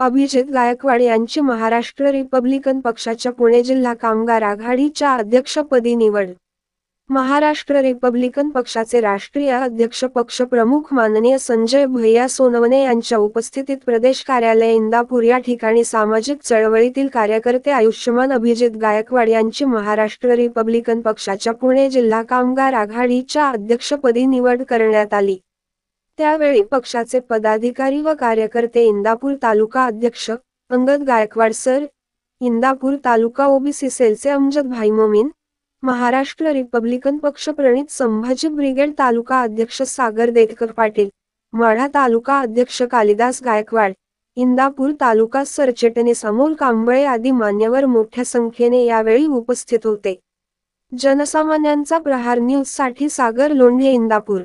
अभिजित गायकवाड यांची महाराष्ट्र रिपब्लिकन पक्षाच्या पुणे जिल्हा कामगार आघाडीच्या अध्यक्षपदी निवड. महाराष्ट्र रिपब्लिकन पक्षाचे राष्ट्रीय अध्यक्ष पक्ष प्रमुख माननीय संजय भैया सोनवणे यांच्या उपस्थितीत प्रदेश कार्यालय इंदापूर या ठिकाणी सामाजिक चळवळीतील कार्यकर्ते आयुष्यमान अभिजित गायकवाड यांची महाराष्ट्र रिपब्लिकन पक्षाच्या पुणे जिल्हा कामगार आघाडीच्या अध्यक्षपदी निवड करण्यात आली. त्यावेळी पक्षाचे पदाधिकारी व कार्यकर्ते इंदापूर तालुका अध्यक्ष अंगद गायकवाड सर इंदापूर तालुका ओबीसी सेलचे अमजद भाई मोमीन महाराष्ट्र रिपब्लिकन पक्ष प्रणित संभाजी ब्रिगेड तालुका अध्यक्ष सागर देतकर पाटील माढा तालुका अध्यक्ष कालिदास गायकवाड इंदापूर तालुका सरचिटणीस अमोल कांबळे आदी मान्यवर मोठ्या संख्येने यावेळी उपस्थित होते. जनसामान्यांचा प्रहार न्यूजसाठी सागर लोंढे इंदापूर.